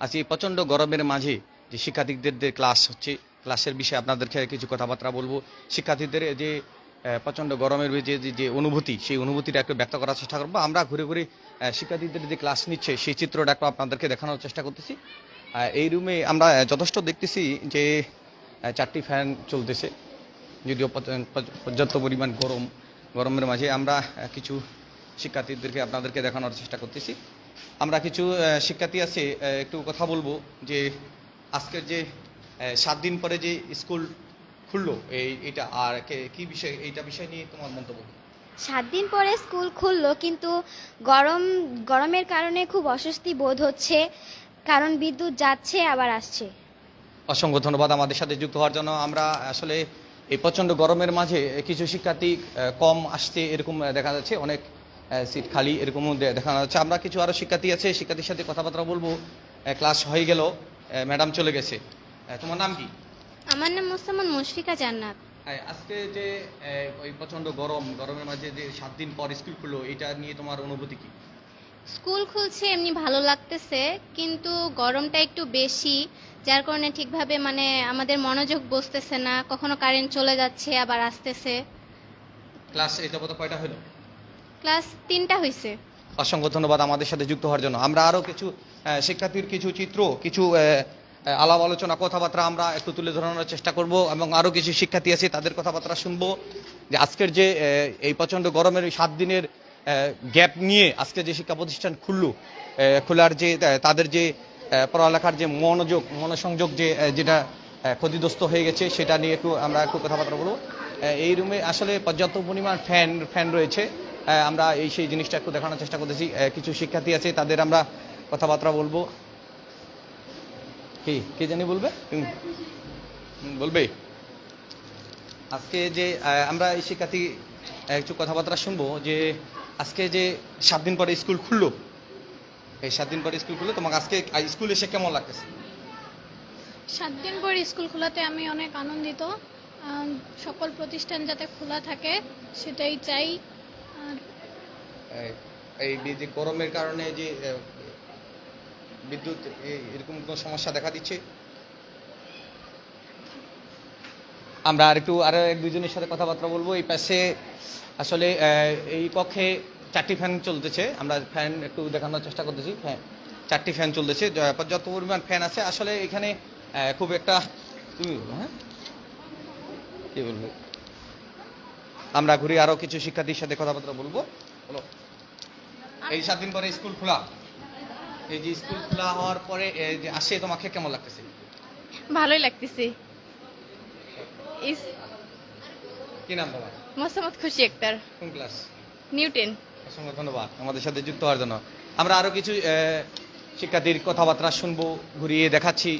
আজকে প্রচণ্ড গরমের মাঝে যে শিক্ষার্থীদের যে ক্লাস হচ্ছে, ক্লাসের বিষয়ে আপনাদেরকে কিছু কথাবার্তা বলব। শিক্ষার্থীদের যে প্রচণ্ড গরমের যে, যে- অনুভূতি, সেই অনুভূতিটা একটু ব্যক্ত করার চেষ্টা করব। আমরা ঘুরে ঘুরে শিক্ষার্থীদের যে ক্লাস নিচ্ছে, সেই চিত্রটা একটু আপনাদেরকে দেখানোর চেষ্টা করতেছি। এই রুমে আমরা যথেষ্ট দেখতেছি যে চারটি ফ্যান চলতেছে। যদিও পর্য- পর্য- পর্যাপ্ত পরিমাণ গরম, গরমের মাঝে আমরা কিছু শিক্ষার্থীদেরকে আপনাদেরকে দেখানোর চেষ্টা করতেছি। আমরা কিছু শিক্ষার্থী আছে একটু কথা বলব যে আজকের যে সাত দিন পরে যে স্কুল খুললো এই এটা আর কি বিষয় এইটা বিষয় নিয়ে তোমার মন্তব্য? সাত দিন পরে স্কুল খুললো কিন্তু গরম গরমের কারণে খুব অস্বস্তি বোধ হচ্ছে কারণ বিদ্যুৎ যাচ্ছে আবার আসছে। অসংখ্য ধন্যবাদ আমাদের সাথে যুক্ত হওয়ার জন্য। আমরা আসলে এই প্রচণ্ড গরমের মাঝে কিছু শিক্ষার্থী কম আসছে এরকম দেখা যাচ্ছে। অনেক সিট খালি এরকমও দেখানো দেখা যাচ্ছে আমরা কিছু আরও শিক্ষার্থী আছে শিক্ষার্থীর সাথে কথাবার্তা বলব। ক্লাস হয়ে গেল। ম্যাডাম চলে গেছে। তোমার নাম কি? আমার নাম মোসাম্মদ মুশফিকা জান্নাত। আজকে যে ওই প্রচণ্ড গরম গরমের মাঝে যে সাত দিন পর স্কুল খুললো এটা নিয়ে তোমার অনুভূতি কি? স্কুল খুলছে এমনি ভালো লাগতেছে কিন্তু গরমটা একটু বেশি যার কারণে ঠিকভাবে মানে আমাদের মনোযোগ বসতেছে না কখনো কারেন্ট চলে যাচ্ছে আবার আসতেছে। ক্লাস এই যাবত কয়টা হলো? ক্লাস তিনটা হয়েছে অসংখ্য ধন্যবাদ আমাদের সাথে যুক্ত হওয়ার জন্য। আমরা আরও কিছু শিক্ষার্থীর কিছু চিত্র, কিছু আলাপ আলোচনা, কথাবার্তা আমরা একটু তুলে ধরানোর চেষ্টা করব এবং আরও কিছু শিক্ষার্থী আছে, তাদের কথাবার্তা শুনব। যে আজকের যে এই প্রচণ্ড গরমের সাত দিনের গ্যাপ নিয়ে আজকে যে শিক্ষা প্রতিষ্ঠান খুললো খোলার যে তাদের যে পড়ালেখার যে মনোযোগ, মনোসংযোগ যে যেটা ক্ষতিগ্রস্ত হয়ে গেছে, সেটা নিয়ে একটু আমরা একটু কথাবার্তা বলব। এই রুমে আসলে পর্যাপ্ত পরিমাণ ফ্যান ফ্যান রয়েছে। আমরা এই সেই জিনিসটা একটু দেখানোর চেষ্টা করতেছি। কিছু শিক্ষার্থী আছে, তাদের আমরা কথাবার্তা বলব। কি? কে জানি বলবে? বলবে? আজকে যে আমরা এই শিক্ষার্থী একটু কথাবার্তা শুনব যে, আজকে যে সাত দিন পরে স্কুল খুললো, এই সাত দিন পরে স্কুল খুললো, তোমাকে আজকে স্কুল এসে কেমন লাগতেছে? সাত দিন পর স্কুল খোলাতে আমি অনেক আনন্দিত। সকল প্রতিষ্ঠান যাতে খোলা থাকে, সেটাই চাই। এই- যে গরমের কারণে যে বিদ্যুৎ এরকম কোনো সমস্যা দেখা দিচ্ছে? আমরা আর একটু, আরও এক দুজনের সাথে কথাবার্তা বলব। এই পাশে আসলে এই কক্ষে চারটি ফ্যান চলতেছে। আমরা ফ্যান একটু দেখানোর চেষ্টা করতেছি। ফ্যান, চারটি ফ্যান চলতেছে। য- পর্যাপ্ত পরিমাণ ফ্যান আছে, আসলে এখানে খুব একটা তুমি হ্যাঁ? কি বলব? আমরা ঘুরে আরও কিছু শিক্ষার্থীর সাথে কথাবার্তা বলব। বলো। এই সাত দিন পরে স্কুল খোলা। এই যে স্কুল খোলা হওয়ার পরে যে আসে তোমাকে কেমন লাগতেছে? ভালোই লাগতেছে। কি নাম তোমার? মোসাম্মদ খুশি একটার কোন ক্লাস? নিউটেন অসংখ্য ধন্যবাদ আমাদের সাথে যুক্ত হওয়ার জন্য। আমরা আরও কিছু শিক্ষার্থীর কথাবার্তা শুনব ঘুরিয়ে দেখাচ্ছি।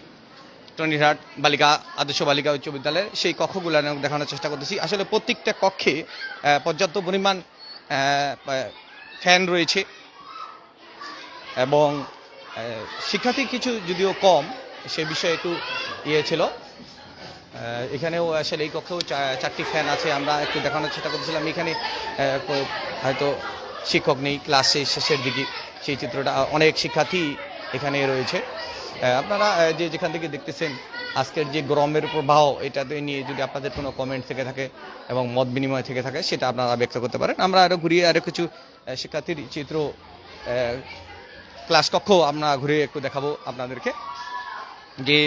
টনিরহাট বালিকা, আদর্শ বালিকা উচ্চ বিদ্যালয়ের সেই কক্ষগুলো দেখানোর চেষ্টা করতেছি। আসলে প্রত্যেকটা কক্ষে পর্যাপ্ত পরিমাণ ফ্যান রয়েছে এবং শিক্ষার্থী কিছু যদিও কম, সে বিষয়ে একটু ইয়ে ছিল। এখানেও আসলে এই কক্ষেও চারটি ফ্যান আছে, আমরা একটু দেখানোর চেষ্টা করতেছিলাম। এখানে হয়তো শিক্ষক নেই ক্লাসে শেষের দিকে। সেই চিত্রটা অনেক শিক্ষার্থী এখানে রয়েছে। আপনারা যে যেখান থেকে দেখতেছেন, আজকের যে গরমের প্রবাহ, এটাতে নিয়ে যদি আপনাদের কোনো কমেন্ট থেকে থাকে এবং মত বিনিময় থেকে থাকে, সেটা আপনারা ব্যক্ত করতে পারেন। আমরা আরও ঘুরিয়ে আরও কিছু শিক্ষার্থীর চিত্র ক্লাস কক্ষ আমরা ঘুরে একটু দেখাবো আপনাদেরকে। যে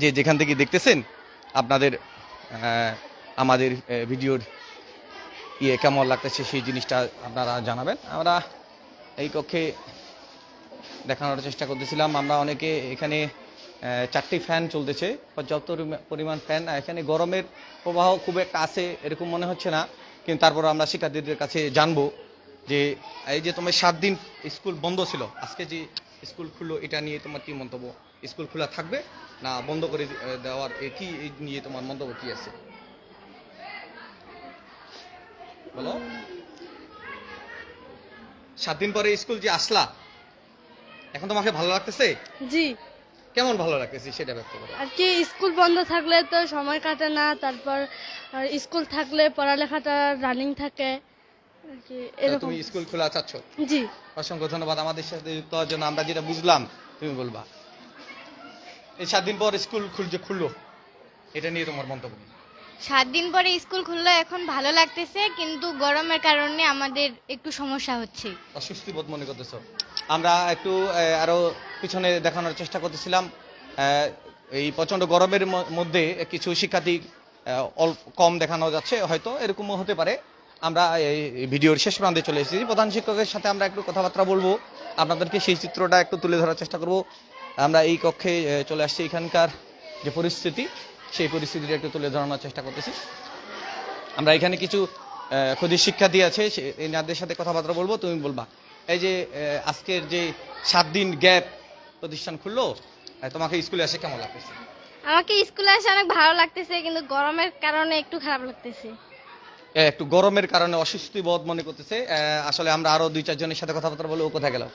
যে যেখান থেকে দেখতেছেন, আপনাদের আমাদের ভিডিওর ইয়ে কেমন লাগতেছে সেই জিনিসটা আপনারা জানাবেন। আমরা এই কক্ষে দেখানোর চেষ্টা করতেছিলাম। আমরা অনেকে এখানে চারটি ফ্যান চলতেছে। পর্যাপ্ত পরিমা- পরিমাণ ফ্যান। এখানে গরমের প্রবাহ খুব একটা আছে এরকম মনে হচ্ছে না। কিন্তু তারপর আমরা শিক্ষার্থীদের কাছে জানব যে, এই যে তোমার সাত দিন স্কুল বন্ধ ছিল, আজকে যে স্কুল খুললো, এটা নিয়ে তোমার কি মন্তব্য? স্কুল খোলা থাকবে না বন্ধ করে দেওয়ার কি নিয়ে তোমার মন্তব্য কি আছে? বলো। সাত দিন পরে স্কুল যে আসলা এখন তোমাকে ভালো লাগতেছে? জি। কেমন ভালো লাগতেছে সেটা ব্যক্ত করো। আর কি স্কুল বন্ধ থাকলে তো সময় কাটে না তারপর স্কুল থাকলে পড়ালেখাটা রানিং থাকে। তুমি স্কুল খোলা চাচ্ছ? জি। অসংখ্য ধন্যবাদ। আমাদের সাথে যুক্ত হওয়ার জন্য আমরা যেটা বুঝলাম তুমি বলবা। এই সাত দিন পর স্কুল খুলছে খুললো এটা নিয়ে তোমার মন্তব্য? সাত দিন পরে স্কুল খুললো এখন ভালো লাগতেছে কিন্তু গরমের কারণে আমাদের একটু সমস্যা হচ্ছে। অস্বস্তি বোধ মনে করতেছ? আমরা একটু আহ, আরও পিছনে দেখানোর চেষ্টা করতেছিলাম এই প্রচণ্ড গরমের মধ্যে কিছু শিক্ষার্থী কম দেখানো যাচ্ছে হয়তো এরকমও হতে পারে। আমরা এই ভিডিওর শেষ প্রান্তে চলে এসেছি। প্রধান শিক্ষকের সাথে আমরা একটু কথাবার্তা বলব। আপনাদেরকে সেই চিত্রটা একটু তুলে ধরার চেষ্টা করব। আমরা এই কক্ষে চলে আসছি। এখানকার যে পরিস্থিতি সেই পরিস্থিতিটা একটু তুলে ধরানোর চেষ্টা করতেছি। আমরা এখানে কিছু আহ, শিক্ষা শিক্ষার্থী আছে সে- এনাদের সাথে কথাবার্তা বলব তুমি বলবা। এই যে আজকের যে সাত দিন গ্যাপ প্রতিষ্ঠান খুললো তোমাকে স্কুলে আসে কেমন লাগতেছে? আমাকে স্কুলে আসে অনেক ভালো লাগতেছে কিন্তু গরমের কারণে একটু খারাপ লাগতেছে। একটু গরমের কারণে অস্বস্তি বোধ মনে করতেছে। আসলে আমরা আরও দুই চারজনের সাথে কথাবার্তা বলে ও কোথায় গেল?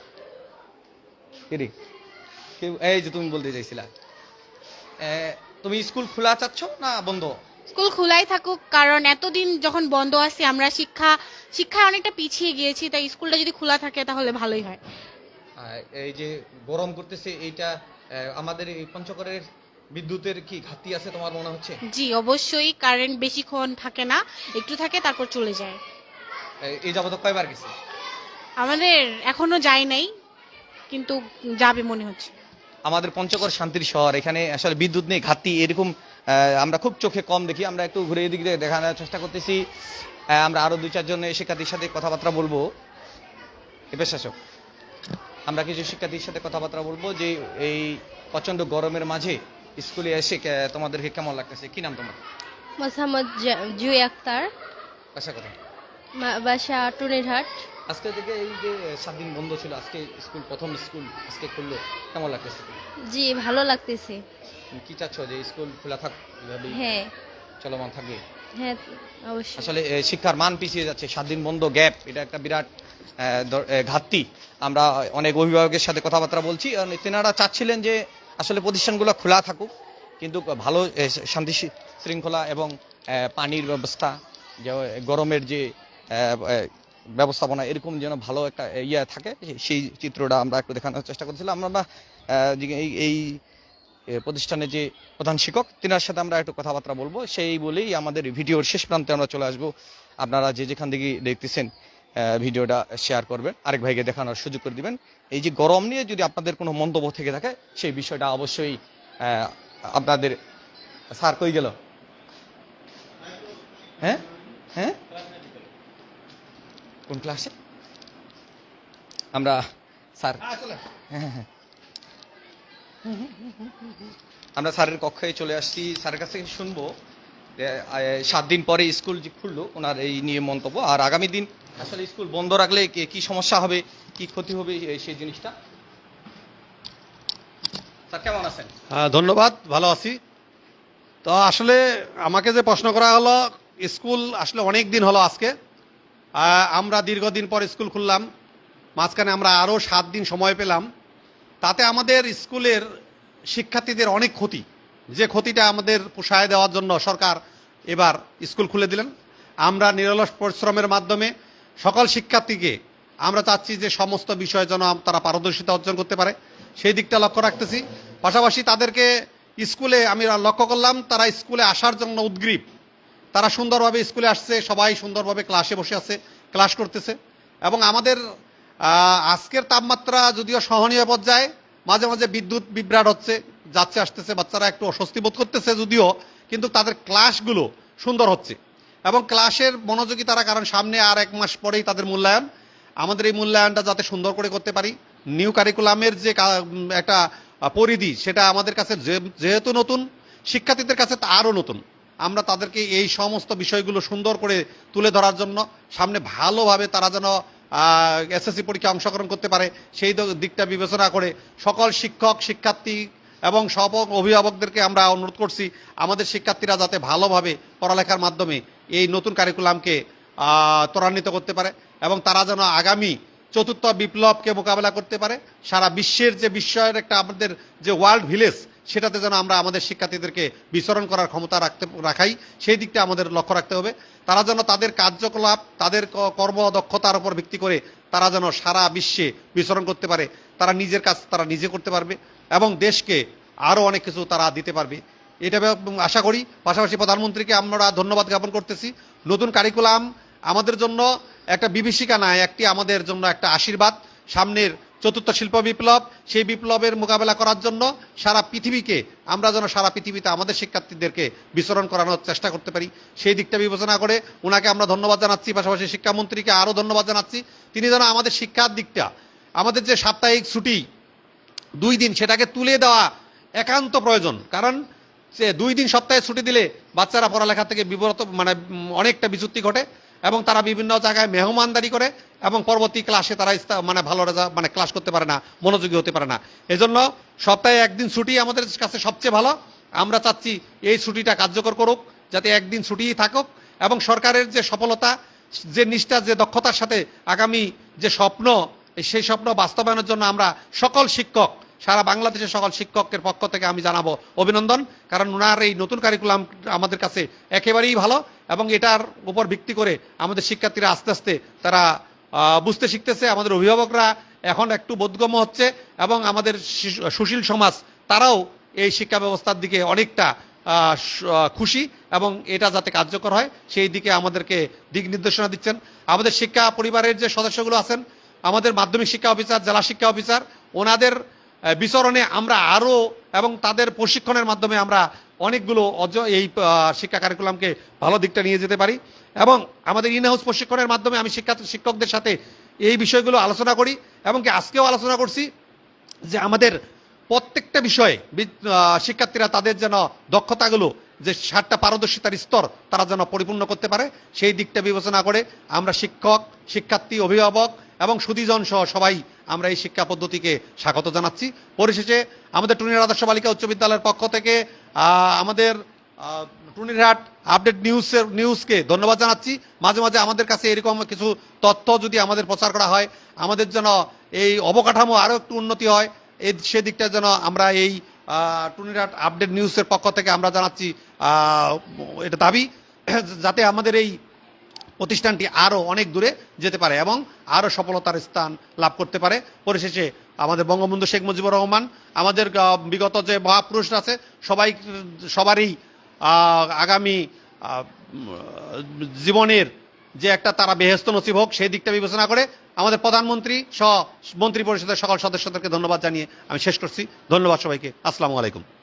এই যে তুমি বলতে চাইছিলা। তুমি স্কুল খোলা চাচ্ছ না বন্ধ? স্কুল খোলাই থাকুক কারণ এতদিন যখন বন্ধ আছে আমরা শিক্ষা শিক্ষায় অনেকটা পিছিয়ে গিয়েছি তাই স্কুলটা যদি খোলা থাকে তাহলে ভালোই হয়। এই যে গরম করতেছে এইটা আমাদের এই পঞ্চগড়ের বিদ্যুতের কি ঘাটতি আছে তোমার মনে হচ্ছে? জি অবশ্যই কারেন্ট বেশিক্ষণ থাকে না একটু থাকে তারপর চলে যায়। এই- যাবত কয়বার গেছে? আমাদের এখনও যায় নাই কিন্তু যাবে মনে হচ্ছে। আমাদের পঞ্চগড় শান্তির শহর এখানে আসলে বিদ্যুৎ নেই ঘাটতি এরকম আমরা খুব চোখে কম দেখি আমরা একটু ঘুরে এদিক দিয়ে দেখানোর চেষ্টা করতেছি। আমরা আরও দুই চারজন শিক্ষার্থীর সাথে কথাবার্তা বলব। শাসক আমরা কিছু শিক্ষার্থীর সাথে কথাবার্তা বলব যে এই প্রচণ্ড গরমের মাঝে স্কুলে এসে তোমাদেরকে কেমন লাগতেছে? কি নাম তোমার? মোসাম্মদ জুই আক্তার। আশা কথা বাসা টুনিরহাট আজকে থেকে এই যে সাত দিন বন্ধ ছিল আজকে স্কুল প্রথম স্কুল আজকে খুললো। কেমন লাগতেছে? জি ভালো লাগতেছে। কি চাচ্ছ যে স্কুল খোলা থাক এভাবেই? হ্যাঁ। চলমান থাকবে? হ্যাঁ অবশ্যই। আসলে শিক্ষার মান পিছিয়ে যাচ্ছে। সাত দিন বন্ধ গ্যাপ এটা একটা বিরাট ঘাটতি। আমরা অনেক অভিভাবকের সাথে কথাবার্তা বলছি আর তেনারা চাচ্ছিলেন যে আসলে প্রতিষ্ঠানগুলো খোলা থাকুক কিন্তু ভালো শান্তি শৃঙ্খলা এবং পানির ব্যবস্থা যে গরমের যে ব্যবস্থাপনা এরকম যেন ভালো একটা ইয়ে থাকে, সেই চিত্রটা আমরা একটু দেখানোর চেষ্টা করছিলাম আমরা এই এই প্রতিষ্ঠানের যে প্রধান শিক্ষক, তিনার সাথে আমরা একটু কথাবার্তা বলব। সেই বলেই আমাদের ভিডিওর শেষ প্রান্তে আমরা চলে আসব। আপনারা যে যেখান থেকে দেখতেছেন ভিডিওটা শেয়ার করবেন, আরেক ভাইকে দেখানোর সুযোগ করে দিবেন। এই যে গরম নিয়ে যদি আপনাদের কোনো মন্তব্য থেকে থাকে, সেই বিষয়টা অবশ্যই আপনাদের, স্যার কই গেল? হ্যাঁ? হ্যাঁ? কোন ক্লাসে? আমরা স্যার। হ্যাঁ হ্যাঁ আমরা স্যারের কক্ষে চলে আসছি। স্যারের কাছ থেকে শুনব সাত দিন পরে স্কুল যে খুললো ওনার এই নিয়ে মন্তব্য। আর আগামী দিন আসলে স্কুল বন্ধ রাখলে কি- কি সমস্যা হবে কি ক্ষতি হবে সেই জিনিসটা। স্যার কেমন আছেন? হ্যাঁ ধন্যবাদ ভালো আছি। তো আসলে আমাকে যে প্রশ্ন করা হলো স্কুল আসলে অনেক দিন হলো আজকে। আমরা দীর্ঘদিন পর স্কুল খুললাম। মাঝখানে আমরা আরও সাত দিন সময় পেলাম। তাতে আমাদের স্কুলের শিক্ষার্থীদের অনেক ক্ষতি। যে ক্ষতিটা আমাদের পোষায় দেওয়ার জন্য সরকার এবার স্কুল খুলে দিলেন। আমরা নিরলস পরিশ্রমের মাধ্যমে সকল শিক্ষার্থীকে আমরা চাচ্ছি যে সমস্ত বিষয়ে যেন তারা পারদর্শিতা অর্জন করতে পারে। সেই দিকটা লক্ষ্য রাখতেছি। পাশাপাশি তাদেরকে স্কুলে আমি লক্ষ্য করলাম, তারা স্কুলে আসার জন্য উদ্গ্রীব। তারা সুন্দরভাবে স্কুলে আসছে, সবাই সুন্দরভাবে ক্লাসে বসে আছে ক্লাস করতেছে। এবং আমাদের আজকের তাপমাত্রা যদিও সহনীয় পর্যায়ে, মাঝে মাঝে বিদ্যুৎ বিভ্রাট হচ্ছে, যাচ্ছে, আসতেছে, বাচ্চারা একটু অস্বস্তি বোধ করতেছে যদিও, কিন্তু তাদের ক্লাসগুলো সুন্দর হচ্ছে। এবং ক্লাসের মনোযোগী তারা কারণ সামনে আর এক মাস পরেই তাদের মূল্যায়ন। আমাদের এই মূল্যায়নটা যাতে সুন্দর করে করতে পারি নিউ কারিকুলামের যে একটা পরিধি, সেটা আমাদের কাছে যেহেতু নতুন, শিক্ষার্থীদের কাছে তা আরও নতুন। আমরা তাদেরকে এই সমস্ত বিষয়গুলো সুন্দর করে তুলে ধরার জন্য, সামনে ভালোভাবে তারা যেন এসএসসি পরীক্ষায় অংশগ্রহণ করতে পারে, সেই দিকটা বিবেচনা করে সকল শিক্ষক, শিক্ষার্থী এবং সব, অভিভাবকদেরকে আমরা অনুরোধ করছি, আমাদের শিক্ষার্থীরা যাতে ভালোভাবে পড়ালেখার মাধ্যমে এই নতুন কারিকুলামকে ত্বরান্বিত করতে পারে এবং তারা যেন আগামী চতুর্থ বিপ্লবকে মোকাবেলা করতে পারে। সারা বিশ্বের যে বিশ্বের একটা আমাদের যে ওয়ার্ল্ড ভিলেজ সেটাতে যেন আমরা আমাদের শিক্ষার্থীদেরকে বিচরণ করার ক্ষমতা রাখতে, রাখাই, সেই দিকটা আমাদের লক্ষ্য রাখতে হবে। তারা যেন তাদের কার্যকলাপ, তাদের কর্মদক্ষতার উপর ভিত্তি করে তারা যেন সারা বিশ্বে বিচরণ করতে পারে, তারা নিজের কাজ তারা নিজে করতে পারবে এবং দেশকে আরও অনেক কিছু তারা দিতে পারবে। এটা আশা করি। পাশাপাশি প্রধানমন্ত্রীকে আমরা ধন্যবাদ জ্ঞাপন করতেছি। নতুন কারিকুলাম আমাদের জন্য একটা বিভীষিকা নয় একটি আমাদের জন্য একটা আশীর্বাদ। সামনের চতুর্থ শিল্প বিপ্লব, সেই বিপ্লবের মোকাবেলা করার জন্য সারা পৃথিবীকে, আমরা যেন সারা পৃথিবীতে আমাদের শিক্ষার্থীদেরকে বিচরণ করানোর চেষ্টা করতে পারি। সেই দিকটা বিবেচনা করে ওনাকে আমরা ধন্যবাদ জানাচ্ছি, পাশাপাশি শিক্ষামন্ত্রীকে আরও ধন্যবাদ জানাচ্ছি। তিনি যেন আমাদের শিক্ষার দিকটা, আমাদের যে সাপ্তাহিক ছুটি, দুই দিন সেটাকে তুলে দেওয়া একান্ত প্রয়োজন। কারণ সে দুই দিন সপ্তাহে ছুটি দিলে বাচ্চারা পড়ালেখা থেকে বিব্রত মানে অনেকটা বিচ্যুতি ঘটে। এবং তারা বিভিন্ন জায়গায় মেহমানদারি করে এবং পরবর্তী ক্লাসে তারা মানে ভালো রেজা- মানে ক্লাস করতে পারে না, মনোযোগী হতে পারে না। এজন্য সপ্তাহে একদিন ছুটি আমাদের কাছে সবচেয়ে ভালো। আমরা চাচ্ছি এই ছুটিটা কার্যকর করুক, যাতে একদিন ছুটিই থাকুক এবং সরকারের যে সফলতা, যে নিষ্ঠা, যে দক্ষতার সাথে আগামী যে স্বপ্ন, সেই স্বপ্ন বাস্তবায়নের জন্য আমরা সকল শিক্ষক, সারা বাংলাদেশের সকল শিক্ষকের পক্ষ থেকে আমি জানাব অভিনন্দন। কারণ ওনার এই নতুন কারিকুলাম আমাদের কাছে একেবারেই ভালো। এবং এটার উপর ভিত্তি করে আমাদের শিক্ষার্থীরা আস্তে আস্তে তারা বুঝতে শিখতেছে। আমাদের অভিভাবকরা এখন একটু বোধগম্য হচ্ছে এবং আমাদের সুশীল সমাজ, তারাও এই শিক্ষা ব্যবস্থার দিকে অনেকটা খুশি এবং এটা যাতে কার্যকর হয়, সেই দিকে আমাদেরকে দিক নির্দেশনা দিচ্ছেন। আমাদের শিক্ষা পরিবারের যে সদস্যগুলো আছেন, আমাদের মাধ্যমিক শিক্ষা অফিসার, জেলা শিক্ষা অফিসার, ওনাদের বিচরণে আমরা আরও এবং তাদের প্রশিক্ষণের মাধ্যমে আমরা অনেকগুলো অজ এই শিক্ষা কারিকুলামকে ভালো দিকটা নিয়ে যেতে পারি। এবং আমাদের ইন হাউস প্রশিক্ষণের মাধ্যমে আমি শিক্ষা শিক্ষকদের সাথে এই বিষয়গুলো আলোচনা করি এবং কি আজকেও আলোচনা করছি যে আমাদের প্রত্যেকটা বিষয়ে শিক্ষার্থীরা তাদের যেন দক্ষতাগুলো, যে সাতটা পারদর্শিতার স্তর তারা যেন পরিপূর্ণ করতে পারে, সেই দিকটা বিবেচনা করে আমরা শিক্ষক, শিক্ষার্থী, অভিভাবক এবং সুদীজন সহ সবাই আমরা এই শিক্ষা পদ্ধতিকে স্বাগত জানাচ্ছি। পরিশেষে আমাদের টুনির আদর্শ বালিকা উচ্চ বিদ্যালয়ের পক্ষ থেকে আমাদের টুনিরহাট আপডেট নিউজের নিউজকে ধন্যবাদ জানাচ্ছি। মাঝে মাঝে আমাদের কাছে এরকম কিছু তথ্য যদি আমাদের প্রচার করা হয়, আমাদের যেন এই অবকাঠামো আরও একটু উন্নতি হয় এই সেদিকটা যেন আমরা এই টুনিরহাট আপডেট নিউজের পক্ষ থেকে আমরা জানাচ্ছি এটা দাবি। যাতে আমাদের এই প্রতিষ্ঠানটি আরও অনেক দূরে যেতে পারে এবং আরও সফলতার স্থান লাভ করতে পারে। পরিশেষে আমাদের বঙ্গবন্ধু শেখ মুজিবুর রহমান, আমাদের বিগত যে মহাপুরুষরা আছে, সবাই, সবারই আগামী জীবনের যে একটা তারা বেহেস্ত নসিব হোক, সেই দিকটা বিবেচনা করে আমাদের প্রধানমন্ত্রী সহ মন্ত্রী পরিষদের সকল সদস্যদেরকে ধন্যবাদ জানিয়ে আমি শেষ করছি। ধন্যবাদ সবাইকে। আসসালামু আলাইকুম।